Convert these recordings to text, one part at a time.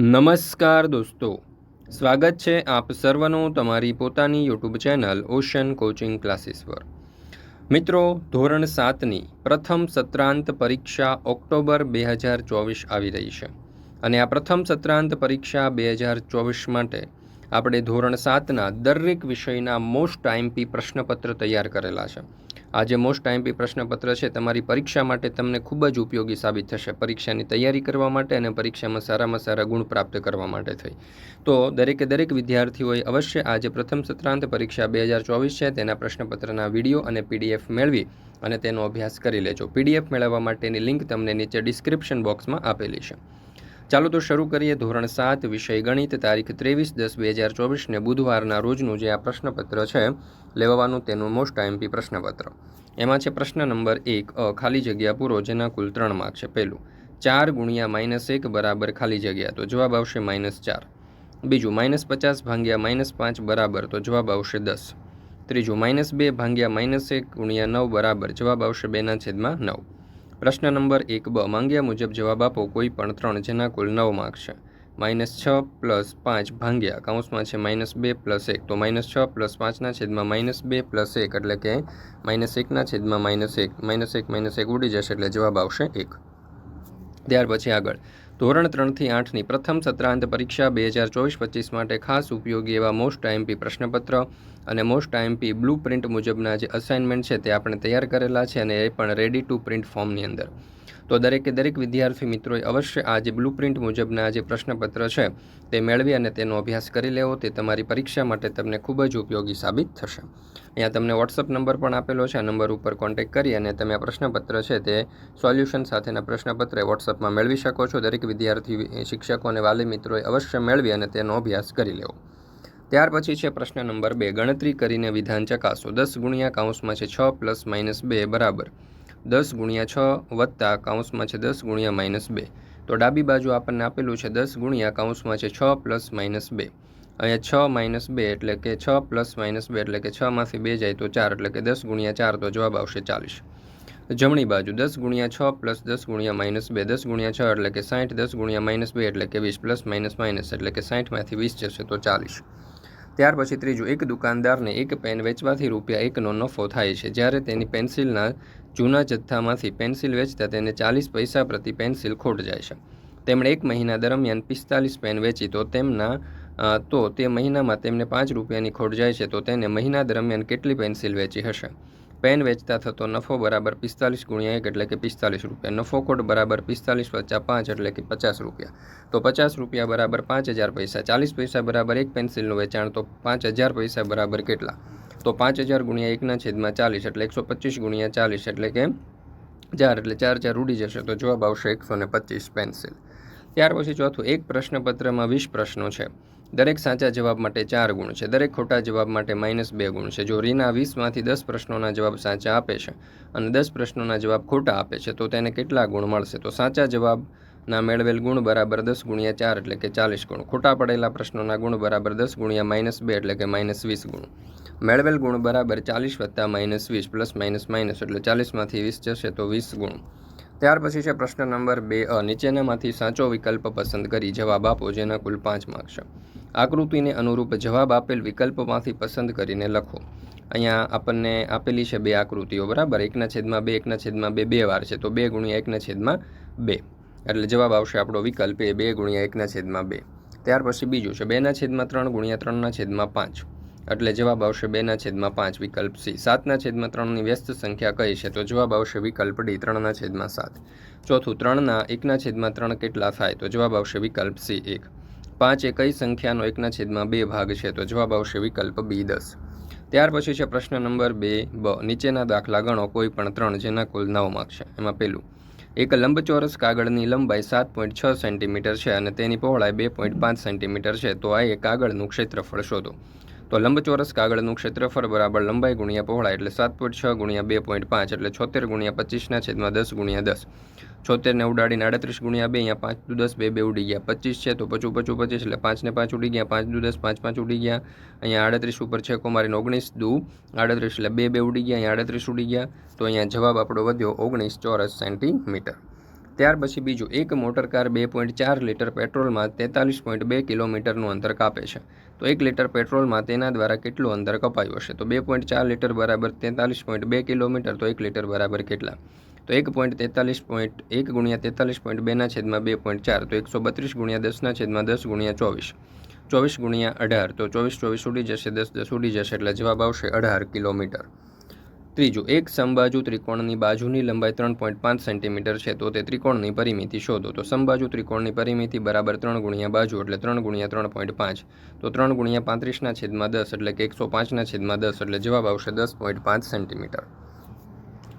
નમસ્કાર દોસ્તો. સ્વાગત છે આપ સર્વનું તમારી પોતાની YouTube channel Ocean coaching classes પર. મિત્રો, ધોરણ સાતની પ્રથમ સત્રાંત પરીક્ષા ઓક્ટોબર બે હજાર ચોવીસ આવી રહી છે. અને આ પ્રથમ સત્રાંત પરીક્ષા બે હજાર ચોવીસ માટે આપણે ધોરણ સાતના દરેક વિષયના મોસ્ટ ટાઈમપી પ્રશ્નપત્ર તૈયાર કરેલા છે. આ જે મોસ્ટ આઈએમપી પ્રશ્નપત્ર છે. તમારી પરીક્ષા માટે તમને ખૂબ જ ઉપયોગી સાબિત થશે. પરીક્ષાની તૈયારી કરવા માટે અને પરીક્ષામાં સારામાં સારા ગુણ પ્રાપ્ત કરવા માટે થઈ. તો દરેકે દરેક વિદ્યાર્થીઓએ અવશ્ય આ જે પ્રથમ સત્રાંત પરીક્ષા બે હજાર ચોવીસ છે. તેના પ્રશ્નપત્રના વીડિયો અને પીડીએફ મેળવી અને તેનો અભ્યાસ કરી લેજો. પીડીએફ મેળવવા માટેની લિંક તમને નીચે ડિસ્ક્રિપ્શન બોક્સમાં આપેલી છે. ચાલો તો શરૂ કરીએ ધોરણ સાત વિષય ગણિત તારીખ ત્રેવીસ દસ બે હજાર ચોવીસને બુધવારના રોજનું જે આ પ્રશ્નપત્ર છે લેવાનું તેનું મોસ્ટ આઈએમપી પ્રશ્નપત્ર. એમાં છે પ્રશ્ન નંબર એક, અ, ખાલી જગ્યા પૂરો, જેના કુલ ત્રણ માર્ક છે. પહેલું, ચાર ગુણ્યા માઇનસ એક બરાબર ખાલી જગ્યા, તો જવાબ આવશે માઇનસ ચાર. બીજું માઇનસ પચાસ ભાંગ્યા માઇનસ પાંચ બરાબર, તો જવાબ આવશે દસ. ત્રીજું માઇનસ બે ભાંગ્યા માઇનસ એક ગુણ્યા નવ બરાબર, જવાબ આવશે બેના છેદમાં નવ. પ્રશ્ન નંબર એક બ, માંગ્યા મુજબ જવાબ આપો કોઈ પણ ત્રણ, જેના કુલ નવ માર્ક છે. માઇનસ છ પ્લસ પાંચ ભાંગ્યા. કાઉન્સમાં છે માઇનસ બે પ્લસ એક. તો માઇનસ છ પ્લસ પાંચના છેદમાં માઇનસ બે પ્લસ એક એટલે કે માઇનસ એકના છેદમાં માઇનસ એક. માઇનસ એક માઇનસ એક ઉડી જશે એટલે જવાબ આવશે એક. ત્યાર પછી આગળ. ધોરણ ત્રણથી આઠની પ્રથમ સત્રાંત પરીક્ષા બે હજાર ચોવીસ પચીસ માટે ખાસ ઉપયોગી એવા મોસ્ટ આઈએમપી પ્રશ્નપત્ર અને મોસ્ટ આઈએમપી બ્લુ પ્રિન્ટ મુજબના જે અસાઇનમેન્ટ છે તે આપણે તૈયાર કરેલા છે અને એ પણ રેડી ટુ પ્રિન્ટ ફોર્મની અંદર. તો દરેકે દરેક વિદ્યાર્થી મિત્રોએ અવશ્ય આ જે બ્લુ પ્રિન્ટ મુજબના જે પ્રશ્નપત્ર છે તે મેળવી અને તેનો અભ્યાસ કરી લેવો, તે તમારી પરીક્ષા માટે તમને ખૂબ જ ઉપયોગી સાબિત થશે. અહીંયા તમને વોટ્સઅપ નંબર પણ આપેલો છે. આ નંબર ઉપર કોન્ટેક્ટ કરી અને તમે આ પ્રશ્નપત્ર છે તે સોલ્યુશન સાથેના પ્રશ્નપત્ર વોટ્સઅપમાં મેળવી શકો છો. દરેક વિદ્યાર્થી, શિક્ષકો અને વાલી મિત્રોએ અવશ્ય મેળવી અને તેનો અભ્યાસ કરી લેવો. ત્યાર પછી છે પ્રશ્ન નંબર બે. ગણતરી કરીને વિધાન ચકાસો. દસ ગુણ્યા કાઉન્સમાં છે છ પ્લસ માઇનસ બે બરાબર. દસ ગુણ્યા છ વત્તા કાઉન્સમાં છે દસ ગુણ્યા માઇનસ બે. તો ડાબી બાજુ આપણને આપેલું છે દસ ગુણ્યા કાઉન્સમાં છે છ પ્લસ માઇનસ બે. અહીંયા છ માઇનસ બે એટલે કે છ પ્લસ માઇનસ બે એટલે કે છમાંથી બે જાય તો ચાર એટલે કે દસ ગુણ્યા ચાર તો જવાબ આવશે ચાલીસ. જમણી બાજુ દસ ગુણ્યા છ પ્લસ દસ ગુણ્યા માઇનસ બે. દસ ગુણ્યા છ એટલે કે સાઠ, દસ ગુણ્યા માઇનસ બે એટલે કે વીસ, પ્લસ માઇનસ માઇનસ એટલે કે સાઠમાંથી વીસ જશે તો ચાલીસ. ત્યાર પછી ત્રીજું, એક દુકાનદારને એક પેન વેચવાથી રૂપિયા એકનો નફો થાય છે. જ્યારે તેની પેન્સિલના જૂના જથ્થામાંથી પેન્સિલ વેચતા તેને ચાલીસ પૈસા પ્રતિ પેન્સિલ ખોટ જાય છે. તેમણે એક મહિના દરમિયાન પિસ્તાલીસ પેન વેચી, તો તેમના તો તે મહિનામાં તેમને પાંચ રૂપિયાની ખોટ જાય છે, તો તેને મહિના દરમિયાન કેટલી પેન્સિલ વેચી હશે? પેન વેચતા થતો નફો બરાબર પિસ્તાલીસ ગુણ્યા એક એટલે કે પિસ્તાલીસ રૂપિયા. નફો ખોટ બરાબર પિસ્તાલીસ વચ્ચા પાંચ એટલે કે પચાસ રૂપિયા. તો પચાસ રૂપિયા બરાબર પાંચ હજાર પૈસા. ચાલીસ પૈસા બરાબર એક પેન્સિલનું વેચાણ, તો પાંચ હજાર પૈસા બરાબર કેટલા? તો પાંચ હજાર ગુણ્યા એકના છેદમાં ચાલીસ એટલે એકસો પચીસ ગુણ્યા ચાલીસ એટલે કે ચાર એટલે ચાર ચાર ઉડી જશે, તો જવાબ આવશે એકસો ને પચીસ પેન્સિલ. ત્યાર પછી ચોથું, એક પ્રશ્નપત્રમાં વીસ પ્રશ્નો છે. દરેક સાચા જવાબ માટે ચાર ગુણ છે, દરેક ખોટા જવાબ માટે માઇનસ બે ગુણ છે. જો રીના વીસમાંથી દસ પ્રશ્નોના જવાબ સાચા આપે છે અને દસ પ્રશ્નોના જવાબ ખોટા આપે છે, તો તેને કેટલા ગુણ મળશે? તો સાચા જવાબના મેળવેલ ગુણ બરાબર દસ ગુણ્યા ચાર એટલે કે ચાલીસ ગુણ. ખોટા પડેલા પ્રશ્નોના ગુણ બરાબર દસ ગુણ્યા માઇનસ બે એટલે કે માઇનસ વીસ ગુણ. મેળવેલ ગુણ બરાબર ચાલીસ વત્તા માઇનસ વીસ પ્લસ માઇનસ માઇનસ એટલે ચાલીસમાંથી વીસ જશે તો વીસ ગુણ. ત્યાર પછી છે પ્રશ્ન નંબર બે અ, નીચેનામાંથી સાચો વિકલ્પ પસંદ કરી જવાબ આપો, જેના કુલ પાંચ માર્ક છે. આકૃતિને અનુરૂપ જવાબ આપેલ વિકલ્પમાંથી પસંદ કરીને લખો. અહીંયા આપણને આપેલી છે બે આકૃતિઓ, બરાબર? એકના છેદમાં બે, એકના છેદમાં બે બે વાર છે, તો બે ગુણ્યા એકના છેદમાં બે. એટલે જવાબ આવશે આપણો વિકલ્પ એ બે ગુણ્યા એકના છેદમાં બે. ત્યાર પછી બીજું છે, બેના છેદમાં ત્રણ ગુણ્યા ત્રણના છેદમાં પાંચ. એટલે જવાબ આવશે બેના છેદમાં પાંચ, વિકલ્પ સી. સાતના છેદમાં ત્રણની વ્યસ્ત સંખ્યા કઈ છે, તો જવાબ આવશે વિકલ્પ ડી, ત્રણના છેદમાં સાત. ચોથું, ત્રણના એકના છેદમાં ત્રણ કેટલા થાય, તો જવાબ આવશે વિકલ્પ સી, એક. પાંચ એ કઈ સંખ્યાનો એકના છેદમાં બે ભાગ છે, તો જવાબ આવશે વિકલ્પ બી દસ. ત્યાર પછી છે પ્રશ્ન નંબર બે, બ. નીચેના દાખલા ગણો, કોઈ પણ ત્રણ જેના કુલ નવ માર્ક છે. એમાં પહેલું એક લંબચોરસ કાગળની લંબાઈ સાત પોઈન્ટ છ સેન્ટીમીટર છે અને તેની પહોળાઈ બે પોઈન્ટ પાંચ સેન્ટીમીટર છે, તો આ એક કાગળનું ક્ષેત્રફળ શોધો. તો લંબચોરસ કાગળનું ક્ષેત્રફળ બરાબર લંબાઈ ગુણ્યા પહોળાઈ એટલે સાત પોઈન્ટ છ ગુણ્યા બે પોઈન્ટ પાંચ એટલે છોતેર ગુણ્યા પચીસના છેદમાં દસ ગુણ્યા દસ. છોતેરને ઉડાડીને આડત્રીસ ગુણ્યા બે, અહીંયા પાંચ દુ દસ, બે બે ઉડી ગયા. પચીસ છે તો પચું પચું, પચીસ એટલે પાંચને પાંચ ઉડી ગયા. પાંચ દુ દસ, પાંચ પાંચ ઉડી ગયા. અહીંયા આડત્રીસ ઉપર છે કુમારીને ઓગણીસ દુ. આડત્રીસ એટલે બે બે ઉડી ગયા. અહીંયા આડત્રીસ ઉડી ગયા. તો અહીંયા જવાબ આપણો વધ્યો ઓગણીસ ચોરસ સેન્ટીમીટર. ત્યાર પછી બીજું એક મોટર કાર બે પોઈન્ટ ચાર લીટર પેટ્રોલમાં તેતાલીસ પોઈન્ટ બે કિલોમીટરનું અંતર કાપે છે. તો એક લીટર પેટ્રોલમાં તેના દ્વારા કેટલું અંતર કપાયું હશે? તો બે પોઈન્ટ ચાર લીટર બરાબર તેતાલીસ પોઈન્ટ બે કિલોમીટર, તો એક લીટર બરાબર કેટલા? તો એક પોઈન્ટ તેતાલીસ પોઈન્ટ એક ગુણ્યા તેતાલીસ પોઈન્ટ બેના છેદમાં બે પોઈન્ટ ચાર, તો એકસો બત્રીસ ગુણ્યા દસના છેદમાં દસ ગુણ્યા ચોવીસ. ચોવીસ ગુણ્યા અઢાર, તો ચોવીસ ચોવીસ ઉડી જશે, દસ દસ ઉડી જશે એટલે જવાબ આવશે અઢાર કિલોમીટર. ત્રીજું, એક સમબાજુ ત્રિકોણની બાજુની લંબાઈ ત્રણ પોઈન્ટ પાંચ સેન્ટીમીટર છે, તો તે ત્રિકોણની પરિમિતિ શોધો. તો સમબાજુ ત્રિકોણની પરિમિતિ બરાબર ત્રણ ગુણ્યા બાજુ, એટલે ત્રણ ગુણ્યા ત્રણ પોઈન્ટ પાંચ. તો ત્રણ ગુણ્યા પાંત્રીસના છેદમાં દસ, એટલે કે એકસો પાંચના છેદમાં દસ, એટલે જવાબ આવશે દસ પોઈન્ટ પાંચ સેન્ટીમીટર.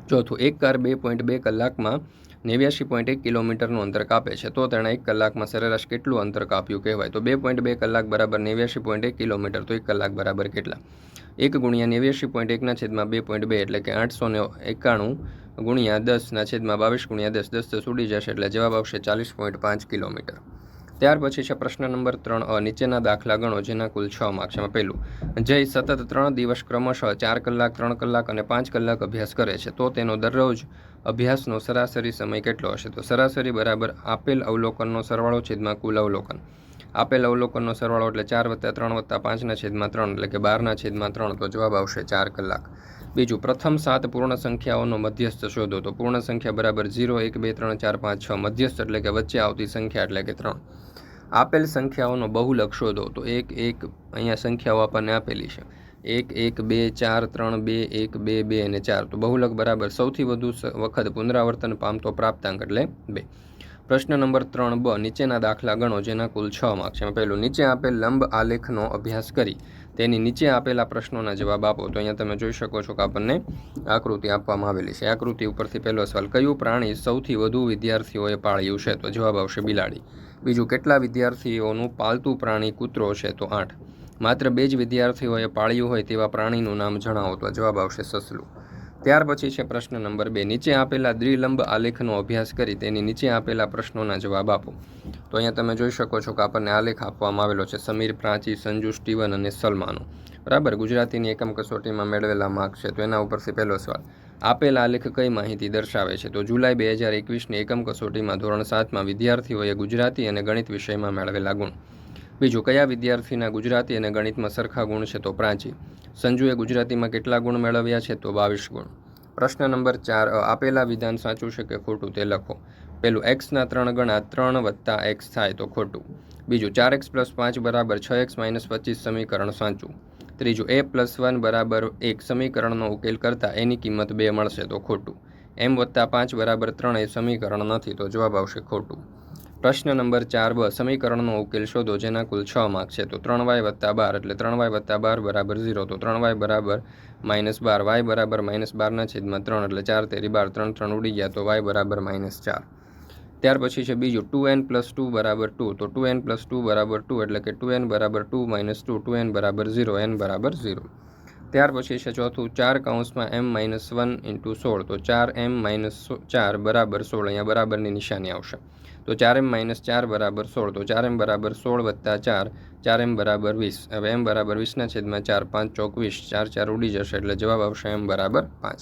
ચોથું, એક કાર બે પોઈન્ટ બે કલાકમાં નેવ્યાસી પોઈન્ટ એક કિલોમીટરનું અંતર કાપે છે, તો તેણે એક કલાકમાં સરેરાશ કેટલું અંતર કાપ્યું કહેવાય? તો બે પોઈન્ટ બે કલાક બરાબર નેવ્યાસી પોઈન્ટ એક કિલોમીટર, તો એક કલાક બરાબર કેટલા? એક ગુણ્યા નેવ્યાસી પોઈન્ટ એકના છેદમાં બે પોઈન્ટ બે એટલે કે આઠસો ને એકાણું ગુણ્યા દસના છેદમાં બાવીસ ગુણ્યા દસ દસ દસ ઉડી જશે એટલે જવાબ આવશે ચાલીસ પોઈન્ટ પાંચ કિલોમીટર. ત્યાર પછી છે પ્રશ્ન નંબર ત્રણ, અ, નીચેના દાખલા ગણો, જેના કુલ છ માર્ક છે. પહેલું, જય સતત ત્રણ દિવસ ક્રમશઃ ચાર કલાક, ત્રણ કલાક અને પાંચ કલાક અભ્યાસ કરે છે. તો તેનો દરરોજ અભ્યાસનો સરાસરી સમય કેટલો હશે? તો સરાસરી બરાબર આપેલ અવલોકનનો સરવાળો છેદમાં કુલ અવલોકન. આપેલ અવલોકનનો સરવાળો એટલે ચાર વત્તા ત્રણ વત્તા પાંચના છેદમાં ત્રણ એટલે કે બારના છેદમાં ત્રણ તો જવાબ આવશે ચાર કલાક. બીજું, પ્રથમ સાત પૂર્ણ સંખ્યાઓનો મધ્યસ્થ શોધો તો પૂર્ણ સંખ્યા બરાબર ઝીરો, એક, બે, ત્રણ, ચાર, પાંચ, છ, મધ્યસ્થ એટલે કે વચ્ચે આવતી સંખ્યા એટલે કે ત્રણ. આપેલ સંખ્યાઓનો બહુલક શોધો તો એક એક, અહીંયા સંખ્યાઓ આપણને આપેલી છે. એક એક, બે, ચાર, ત્રણ, બે, એક, બે બે અને ચાર તો બહુલક બરાબર સૌથી વધુ વખત પુનરાવર્તન પામતો પ્રાપ્તાંક એટલે બે. પ્રશ્ન નંબર ત્રણ બ, નીચેના દાખલા ગણો જેના કુલ છ માર્ક છે. પહેલું, નીચે આપેલ લંબ આલેખનો અભ્યાસ કરી. તેની નીચે આપેલા પ્રશ્નોના જવાબ આપો. તો અહીંયા તમે જોઈ શકો છો કે આપણને આકૃતિ આપવામાં આવેલી છે. આકૃતિ ઉપરથી પહેલો સવાલ, કયું પ્રાણી સૌથી વધુ વિદ્યાર્થીઓએ પાળ્યું છે? તો જવાબ આવશે બિલાડી. બીજું, કેટલા વિદ્યાર્થીઓનું પાલતું પ્રાણી કૂતરો છે? તો આઠ. માત્ર બે જ વિદ્યાર્થીઓએ પાળ્યું હોય તેવા પ્રાણીનું નામ જણાવો. તો જવાબ આવશે સસલું. ત્યાર પછી છે પ્રશ્ન નંબર બે. નીચે આપેલા દ્વિલંબ આલેખનો અભ્યાસ કરી તેની નીચે આપેલા પ્રશ્નોના જવાબ આપો. તો અહીંયા તમે જોઈ શકો છો કે આપણને આલેખ આપવામાં આવેલો છે. સમીર પ્રાચી, સંજુ સ્ટીવન અને સલમાનો. બરાબર? ગુજરાતીની એકમ કસોટીમાં મેળવેલા માર્ક છે. તો એના ઉપરથી પહેલો સવાલ. આપેલ આલેખ કઈ માહિતી દર્શાવે છે? તો જુલાઈ બે હજાર એકવીસની એકમ કસોટીમાં ધોરણ સાતમાં વિદ્યાર્થીઓએ ગુજરાતી અને ગણિત વિષયમાં મેળવેલા ગુણ. બીજું, કયા વિદ્યાર્થીના ગુજરાતી અને ગણિતમાં સરખા ગુણ છે તો પ્રાચી? સંજુએ ગુજરાતીમાં કેટલા ગુણ મેળવ્યા છે તો બાવીસ ગુણ. પ્રશ્ન નંબર ચાર આપેલા વિધાન સાચું છે કે ખોટું તે લખો. પેલું એક્સના ત્રણ ગણા ત્રણ વત્તા એક્સ થાય તો ખોટું. બીજું, ચાર એક્સ પ્લસ પાંચ બરાબર છ એક્સ માઇનસ પચીસ સમીકરણ સાચું. ત્રીજું એ પ્લસ વન બરાબર એક સમીકરણનો ઉકેલ કરતાં એની કિંમત બે મળશે તો ખોટું. એમ વત્તા પાંચ બરાબર ત્રણ એ સમીકરણ નથી તો જવાબ આવશે ખોટું. પ્રશ્ન નંબર ચાર બ, સમીકરણનો ઉકેલ શોધો જેના કુલ છ માર્ક છે. તો ત્રણ વાય વત્તા બાર એટલે ત્રણ વાય વત્તા બાર બરાબર ઝીરો. તો ત્રણ વાય બરાબર માઇનસ બાર, વાય બરાબર માઇનસ બારના છેદમાં ત્રણ એટલે ચાર તેરી બાર, ત્રણ ત્રણ ઉડી ગયા તો વાય બરાબર માઇનસ ચાર. ત્યાર પછી છે બીજું, ટુ એન પ્લસ ટુ બરાબર ટુ. તો ટુ એન પ્લસ ટુ બરાબર ટુ એટલે કે ટુ એન બરાબર two minus two two n બરાબર ઝીરો, એન બરાબર ઝીરો. ત્યાર પછી છે ચોથું, ચાર કાઉન્સમાં એમ માઇનસ વન ઇન્ટુ સોળ. તો ચાર એમ માઇનસ ચાર બરાબર સોળ. અહીંયા બરાબરની નિશાની આવશે. તો ચાર એમ માઇનસ ચાર બરાબર સોળ. તો ચાર એમ બરાબર સોળ વત્તા ચાર. ચાર એમ બરાબર વીસ. હવે એમ બરાબર વીસના છેદમાં ચાર, પાંચ, ચોકવીસ. ચાર ચાર ઉડી જશે એટલે જવાબ આવશે એમ બરાબર પાંચ.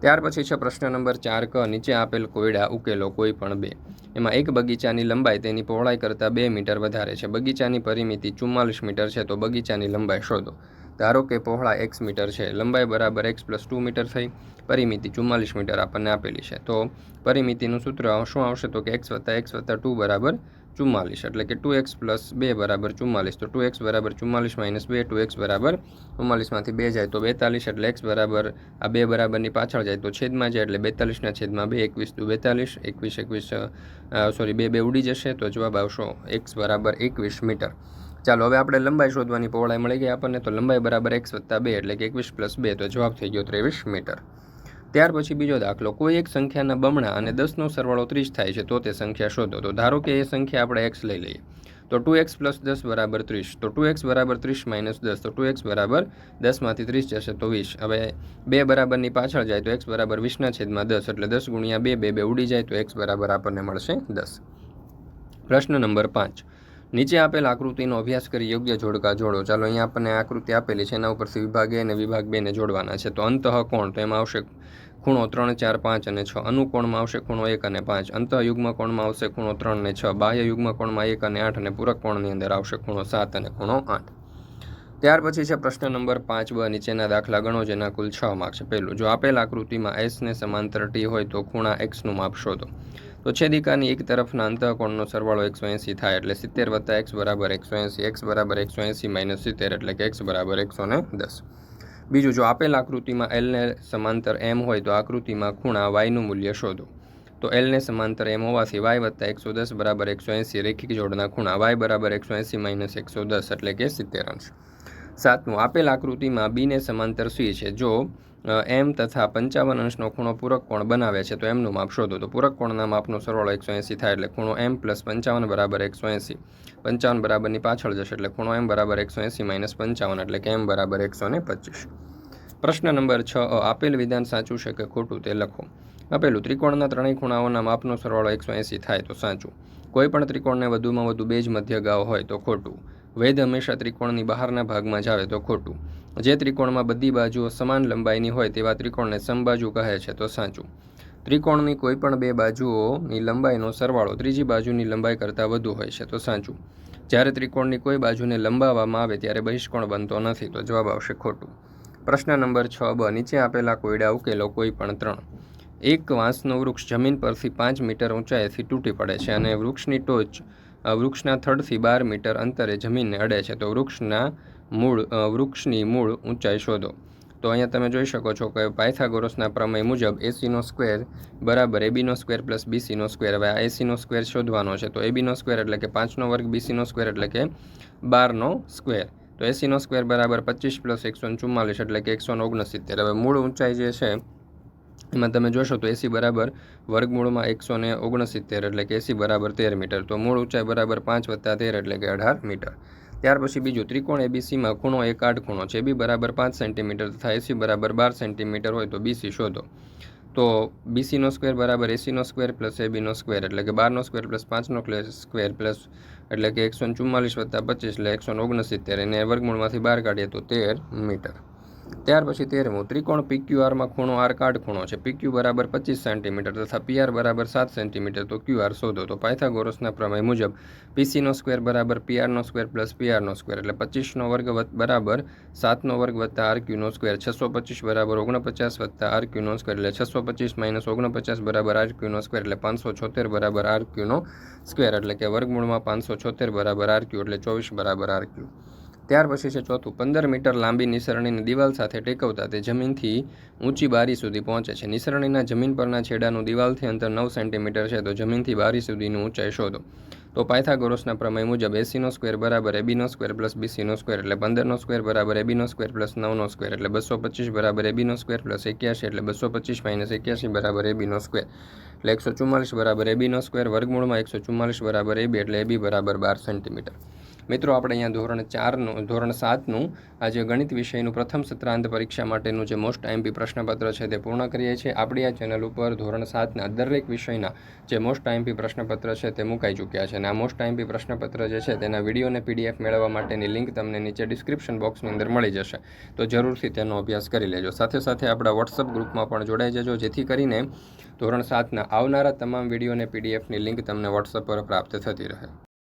ત્યાર પછી છે પ્રશ્ન નંબર ચાર ક. નીચે આપેલ કોયડા ઉકેલો કોઈ પણ બે. એમાં એક બગીચાની લંબાઈ તેની પહોળાઈ કરતાં બે મીટર વધારે છે. બગીચાની પરિમિતિ ચુમ્માલીસ મીટર છે. તો બગીચાની લંબાઈ શોધો. ધારો કે પહોળા એક્સ મીટર છે, લંબાઈ બરાબર એક્સ પ્લસ ટુ મીટર થઈ, પરિમિતિ ચુમ્માલીસ મીટર આપણને આપેલી છે. તો પરિમિતિનું સૂત્ર શું આવશે? તો કે એક્સ વત્તા એક્સ વત્તા ટુ બરાબર ચુમ્માલીસ. એટલે કે ટુ એક્સ પ્લસ બે બરાબર ચુમ્માલીસ. તો ટુ એક્સ બરાબર ચુમ્માલીસ માઇનસ બે ટુ એક્સ બરાબર ચુમ્માલીસમાંથી બે જાય તો બેતાલીસ. એટલે એક્સ બરાબર આ બે બરાબરની પાછળ જાય તો છેદમાં જાય. એટલે બેતાલીસના છેદમાં બે, એકવીસ દુ બેતાલીસ. એકવીસ એકવીસ સોરી બે બે ઉડી જશે. તો જવાબ આવશો એક્સ બરાબર એકવીસ મીટર. ચાલો, હવે આપણે લંબાઈ શોધવાની પહોળાઈ મળી ગઈ આપણને, તો લંબાઈ બરાબર એક્સ વત્તા બે એટલે કે એકવીસ પ્લસ બે, તો જવાબ થઈ ગયો ત્રેવીસ મીટર. ત્યાર પછી બીજો દાખલો, કોઈ એક સંખ્યાના બમણા અને દસનો સરવાળો ત્રીસ થાય છે, તો તે સંખ્યા શોધો. તો ધારો કે એ સંખ્યા આપણે એક્સ લઈ લઈએ. તો ટુ એક્સ પ્લસ દસ બરાબર ત્રીસ, તો ટુ એક્સ બરાબર ત્રીસ માઇનસ દસ, તો ટુ એક્સ બરાબર દસમાંથી ત્રીસ જશે, તો વીસ. હવે બે બરાબરની પાછળ જાય, તો એક્સ બરાબર વીસના છેદમાં દસ, એટલે દસ ગુણ્યા બે બે બે ઉડી જાય, તો એક્સ બરાબર આપણને મળશે દસ. પ્રશ્ન નંબર પાંચ. નીચે આપેલ આકૃતિનો અભ્યાસ કરી યોગ્ય જોડકા જોડો. ચાલો અહીંયા આપણને આકૃતિ આપેલી છે. એના ઉપરથી વિભાગ એ અને વિભાગ બેને જોડવાના છે. તો અંતઃ કોણ? તો એમાં આવશે ખૂણો ત્રણ, ચાર, પાંચ અને છ. અનુકોણમાં આવશે ખૂણો એક અને પાંચ. અંતઃયુગ્મ કોણમાં આવશે ખૂણો ત્રણ ને છ. બાહ્ય યુગ્મ કોણમાં એક અને આઠ અને પૂરક કોણની અંદર આવશે ખૂણો સાત અને ખૂણો આઠ. ત્યાર પછી છે પ્રશ્ન નંબર પાંચ બ. નીચેના દાખલા ગણો જેના કુલ છ માર્ક છે પહેલું, જો આપેલ આકૃતિમાં એસને સમાંતર ટી હોય તો ખૂણા એક્સનું માપ શોધો. તો છેદિકાની એક તરફના અંતઃકોણનો સરવાળો એકસો એંસી થાય એટલે સિત્તેર વત્તા એક્સ બરાબર એકસો એંસી, એક્સ બરાબર એકસો એંસી માઇનસ સિત્તેર એટલે કે એક્સ બરાબર એકસો ને દસ. બીજું, જો આપેલ આકૃતિમાં એલને સમાંતર એમ હોય તો આકૃતિમાં ખૂણા વાયનું મૂલ્ય શોધો. તો એલને સમાંતર એમ હોવાથી વાય વત્તા એકસો દસ બરાબર એકસો એંસી રેખિક જોડના ખૂણા વાય બરાબર એકસો એંસી માઇનસ એકસો દસ એટલે કે સિત્તેર અંશ. સાતમું, આપેલ આકૃતિમાં બીને સમાંતર સી છે. જો એમ તથા પંચાવન અંશનો ખૂણો પૂરક કોણ બનાવે છે, તો એમનું માપ શોધો. તો પૂરક કોણના માપનો સરવાળો એકસો એંસી થાય એટલે ખૂણો એમ પ્લસ પંચાવન બરાબર એકસો એંસી. પંચાવન બરાબરની પાછળ જશે એટલે ખૂણો એમ બરાબર એકસો એંસી માઇનસ પંચાવન એટલે કે એમ બરાબર એકસો ને પચીસ. પ્રશ્ન નંબર છ આપેલ વિધાન સાચું છે કે ખોટું તે લખો. આપેલું, ત્રિકોણના ત્રણેય ખૂણાઓના માપનો સરવાળો એકસો એંસી થાય તો સાચું. કોઈ પણ ત્રિકોણને વધુમાં વધુ બે જ મધ્યગાઓ હોય તો ખોટું. વેદ હંમેશા ત્રિકોણની બહારના ભાગમાં જ આવે તો ખોટું. જે ત્રિકોણમાં બધી બાજુઓ સમાન લંબાઈની હોય તેવા ત્રિકોણને સમબાજુ કહે છે તો સાચું. ત્રિકોણની કોઈ પણ બે બાજુઓની લંબાઈનો સરવાળો ત્રીજી બાજુની લંબાઈ કરતાં વધુ હોય છે તો સાચું. જ્યારે ત્રિકોણની કોઈ બાજુને લંબાવવામાં આવે ત્યારે બહિષ્કોણ બનતો નથી તો જવાબ આવશે ખોટું. પ્રશ્ન નંબર છ બ, નીચે આપેલા કોયડા ઉકેલો કોઈ પણ ત્રણ. એક વાંસનું વૃક્ષ જમીન પરથી પાંચ મીટર ઊંચાઈથી તૂટી પડે છે અને વૃક્ષની ટોચ વૃક્ષના થડથી બાર મીટર અંતરે જમીનને અડે છે. તો વૃક્ષના મૂળ વૃક્ષની મૂળ ઊંચાઈ શોધો. તો અહીંયા તમે જોઈ શકો છો કે પાયથાગોરસના પ્રમેય મુજબ એસીનો સ્ક્વેર બરાબર એબીનો સ્ક્વેર પ્લસ બીસીનો સ્ક્વેર. હવે આ એસીનો સ્ક્વેર શોધવાનો છે. તો એબીનો સ્ક્વેર એટલે કે પાંચનો વર્ગ બીસીનો સ્ક્વેર એટલે કે બારનો સ્ક્વેર. તો એસીનો સ્ક્વેર બરાબર પચીસ પ્લસ એકસો ચુમ્માલીસ એટલે કે એકસો ઓગણસિત્તેર. હવે મૂળ ઊંચાઈ જે છે એમાં તમે જોશો તો એસી બરાબર વર્ગમૂળમાં એકસો ને ઓગણસિત્તેર એટલે કે એસી બરાબર તેર મીટર. તો મૂળ ઊંચાઈ બરાબર પાંચ વત્તા તેર એટલે કે અઢાર મીટર. ત્યાર પછી બીજું ત્રિકોણ એબીસીમાં ખૂણો એક આઠ ખૂણો છે. બી બરાબર પાંચ સેન્ટીમીટર તથા એસી બરાબર બાર સેન્ટીમીટર હોય તો બીસી શોધો. તો બીસીનો સ્ક્વેર બરાબર એસીનો સ્ક્વેર પ્લસ એબીનો સ્ક્વેર એટલે કે બારનો સ્ક્વેર પ્લસ પાંચનો સ્ક્વેર પ્લસ એટલે કે એકસો ચુમ્માલીસ વત્તા પચીસ એટલે એકસો ઓગણસિત્તેર. એને વર્ગમૂળમાંથી બહાર કાઢીએ તો તેર મીટર. ત્યાર પછી તેરમું, ત્રિકોણ પીક્યુઆરમાં ખૂણો આર કાઢ ખૂણો છે. પીક્યુ બરાબર પચીસ સેન્ટીમીટર તથા પીઆર બરાબર સાત સેન્ટીમીટર, તો ક્યુઆર શોધો. તો પાયથાગોરસના પ્રમેય મુજબ પીસીનો સ્ક્વેર બરાબર પીઆરનો સ્ક્વેર પ્લસ પીઆરનો સ્ક્વેર એટલે પચીસનો વર્ગ બરાબર સાતનો વર્ગ વત્તા આર ક્યુનો સ્ક્વેર છસો પચીસ બરાબર ઓગણપચાસ વત્તા આર ક્યુનો સ્ક્વેર એટલે છસો પચીસ માઇનસ ઓગણપચાસ બરાબર આર ક્યુનો સ્ક્વેર એટલે પાંચસો છોતેર બરાબર આર ક્યુનો સ્ક્વેર એટલે કે વર્ગમૂળમાં પાંચસો છોતેર બરાબર આર ક્યુ એટલે ચોવીસ બરાબર આર ક્યુ ત્યાર પછી છે ચોથું, પંદર મીટર લાંબી નિસરણીની દિવાલ સાથે ટેકવતા તે જમીનથી ઊંચી બારી સુધી પહોંચે છે. નિસરણીના જમીન પરના છેડાનું દિવાલથી અંતર નવ સેન્ટીમીટર છે, તો જમીનથી બારી સુધીનું ઊંચાઈ શોધો. તો પાયથાગોરસના પ્રમેય મુજબ એસીનો સ્ક્વેર બરાબર એબીનો સ્ક્વેર પ્લસ બીસીનો સ્ક્વેર એટલે પંદરનો સ્ક્વેર બરાબર એબીનો સ્ક્વેર પ્લસ નવનો સ્ક્વેર એટલે બસો પચીસ બરાબર એબીનો સ્ક્વેર પ્લસ એક્યાસી એટલે બસો પચીસ માઇનસ એક્યાસી બરાબર એબીનો સ્ક્વેર. એટલે એકસો ચુમ્માલીસ બરાબર એબીનો સ્ક્વેર, વર્ગમૂળમાં એકસો ચુમ્માલીસ બરાબર એબી એટલે એબી બરાબર બાર સેન્ટીમીટર. મિત્રો, આપણે અહીંયા ધોરણ ચારનું, ધોરણ સાતનું આજે ગણિત વિષયનું પ્રથમ સત્રાંત પરીક્ષા માટેનું જે મોસ્ટ આઈએમપી પ્રશ્નપત્ર છે તે પૂર્ણ કરીએ છીએ. આપણી આ ચેનલ ઉપર ધોરણ સાતના દરેક વિષયના જે મોસ્ટ આઈએમપી પ્રશ્નપત્ર છે તે મુકાઈ ચૂક્યા છે અને આ મોસ્ટ આઈએમપી પ્રશ્નપત્ર જે છે તેના વીડિયો અને પીડીએફ મેળવવા માટેની લિંક તમને નીચે ડિસ્ક્રિપ્શન બોક્સની અંદર મળી જશે. તો જરૂરથી તેનો અભ્યાસ કરી લેજો. સાથે સાથે આપણા વોટ્સઅપ ગ્રુપમાં પણ જોડાઈ જજો, જેથી કરીને ધોરણ સાતના આવનારા તમામ વીડિયો અને પીડીએફની લિંક તમને વોટ્સઅપ પર પ્રાપ્ત થતી રહે.